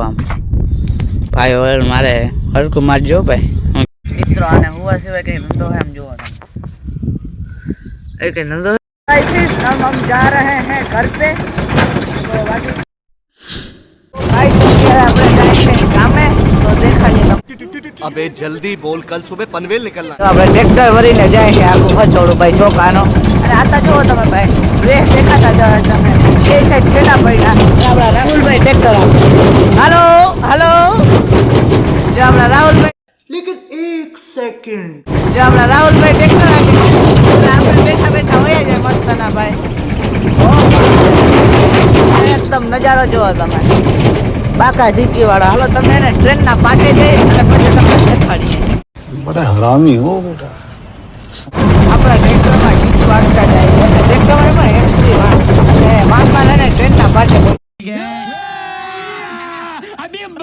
આમ ભાઈ ઓઇલ મારે હરકું મારજો ભાઈ મિત્રો આને હુવા સિવાય કઈ ધંધો હે આમ જોવો તમે એ કઈ ધંધો गाइस हम हम जा रहे हैं घर पे तो बाकी गाइस અત્યારે આપણે જાય છે ગામે તો દેખાડીએ તમને अबे जल्दी बोल कल सुबह पनवेल निकलना તો આપણે ટ્રેક્ટર ભરીને જાય છે આખું ખચોડું ભાઈ ચોકાનો અને આતા જુઓ તમે ભાઈ રેસ દેખાતા જાવ તમે એ સાઈડ કેટલા પડ્યા આપણા રાહુલભાઈ ટ્રેક્ટર હાલો હાલો જો આપણા રાહુલભાઈ લેકિન એક સેકન્ડ જો આપણા રાહુલભાઈ ટ્રેક્ટર આવી આપણે બેઠા બેઠા હોય જાય મસ્તના ભાઈ એકદમ નજારો જોવો તમે બાકા જીકી વાળા હાલો તમે એને ટ્રેનના પાટે જઈ અને પછી તમને બેઠાડીએ બધા હરામી હો બેટા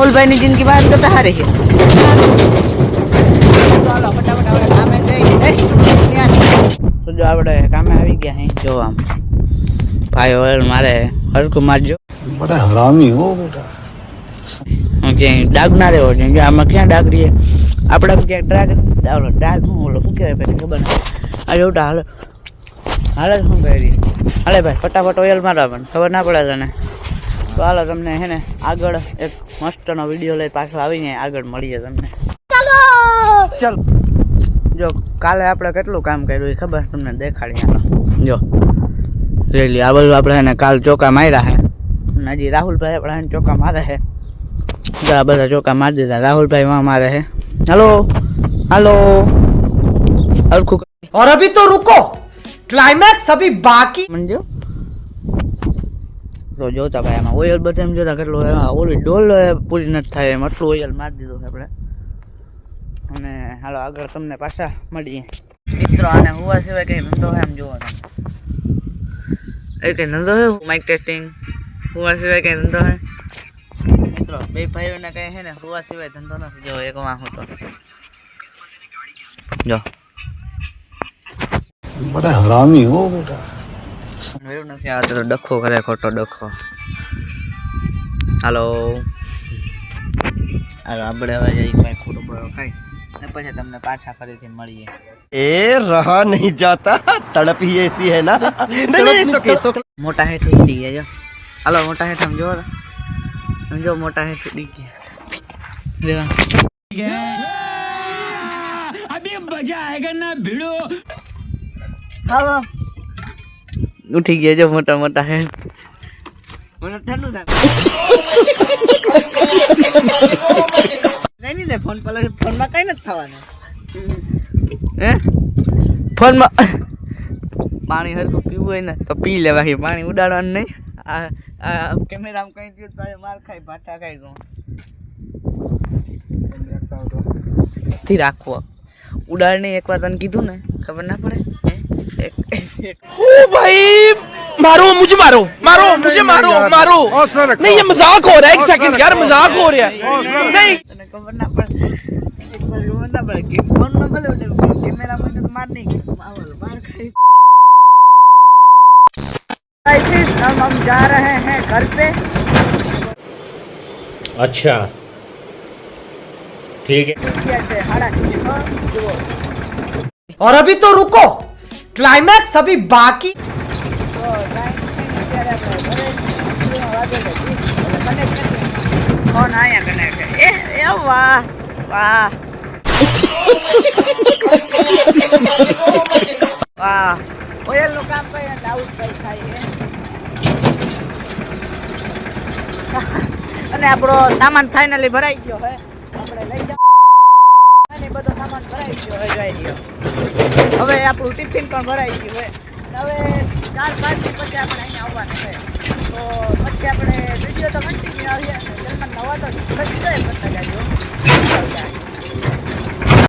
ખોલભાઈની જિંદગી બહાર કરતા હારે છે. આપણે કામે જો આપણે કામે આવી ગયા અહીં જો આમ. ભાઈ હવે મારે હરકું મારજો. બધા હરામી હો બેટા. હું ક્યાંય ડાગ ના રહ્યો છે કે આમાં ક્યાં ડાગ રહીએ? આપણે ક્યાંક ડ્રાગ ઓલો ડાગ હું ઓલો શું કહેવાય ભાઈ ખબર આ જો હાલો. હાલે શું કરી? હાલે ભાઈ ફટાફટ ઓઇલ મારવા પણ ખબર ના પડે તને. તો હાલો તમને હે ને આગળ એક મસ્તનો વિડીયો લઈ પાછો આવીને આગળ મળીએ તમને ચાલ જો કાલે આપણે કેટલું કામ કર્યું એ ખબર તમને દેખાડી હાલો જો રેલી આ બધું આપણે એને કાલ ચોકા માર્યા હે અને હજી રાહુલભાઈ આપણે એને ચોકા મારે છે ઘણા બધા ચોકા મારી દીધા રાહુલભાઈ માં મારે છે હાલો હાલો હરખું और अभी तो रुको क्लाइमैक्स अभी बाकी મંજો તો જોતા ભાઈ આમાં ઓઇલ એમ જોતા કેટલું ઓલી ડોલ પૂરી નથી થાય એમ. આટલું ઓઇલ મારી દીધું આપણે. અને હાલો, આગળ તમને પાછા મળીએ. મિત્રો, આને હોવા સિવાય કંઈ ધંધો હોય એમ જોવો એ કંઈ ધંધો હોય? માઇક ટેસ્ટિંગ હોવા સિવાય કંઈ ધંધો હોય? મિત્રો, બે ભાઈઓને કંઈ છે ને, હોવા સિવાય ધંધો નથી. જો એકમાં હું તો. જો. બડા હરામી હો, બેટા. મેળું નથી આવતો તો ડખો કરે ખોટો ડખો. હાલો. હાલો આપણે હવે જઈ ભાઈ ખોટો બળો ખાઈ. ને પછી તમને પાછા ફરીથી મળીએ. એ રહ નહીં જાતા. તડપી એસી હે ના. મોટા હેઠ ઉડી ગયા જો. હાલો મોટા હેઠ સમજો સમજો મોટા હેઠ ઉડી ગયા અભી મજા આયેગા ના ભીડો. હા ઉઠી ગયા જો મોટા મોટા હે. મને ઠંડુ થાય. કઈ નહીં થાય ફોન પર ફોનમાં કઈ નથી થવાનું. હે? ફોનમાં પાણી હરખું પીવું હોય ને તો પી લેવા કે પાણી ઉડાડવાનું નહીં. આ આ કેમેરામાં કઈ દઉં તો માર ખાઈ ભાટા ખાઈ દઉં રાખવો. ઉડાડ નહીં એકવાર તને કીધું ને ખબર ના પડે? ओ भाई मारो मुझे मारो मारो नहीं, मुझे नहीं, मारो नहीं, मारो। नहीं ये मज़ाक हो रहा है एक सेकंड यार मज़ाक हो रहा है। नहीं जा रहे हैं घर पे अच्छा। ठीक है। और अभी तो रुको। क्लाइमैक्स अभी बाकी તો ટાઈમ થઈને અત્યારે આપણે ઘરે જીવવા વાગે છે. એટલે connect કરીએ. ફોન આયા કનેક્ટ એ એ વાહ વાહ વાહ ઓયલ નું કામ કરે એટલે આવું જ કંઈ થાય છે અને આપણો સામાન ફાઇનલી ભરાઈ ગયો હે આપણે લઈ ભરાઈ ગયો, હવે આપણું ટિફિન પણ ભરાઈ ગયું હવે હવે ચાર પાંચ દિવસ પછી આપણે અહીંયા આવવાનું છે. તો પછી આપણે વીડિયો તો કંટિન્યુ આવીએ જલમાં નવા તો ખસી જાય બધા જાજો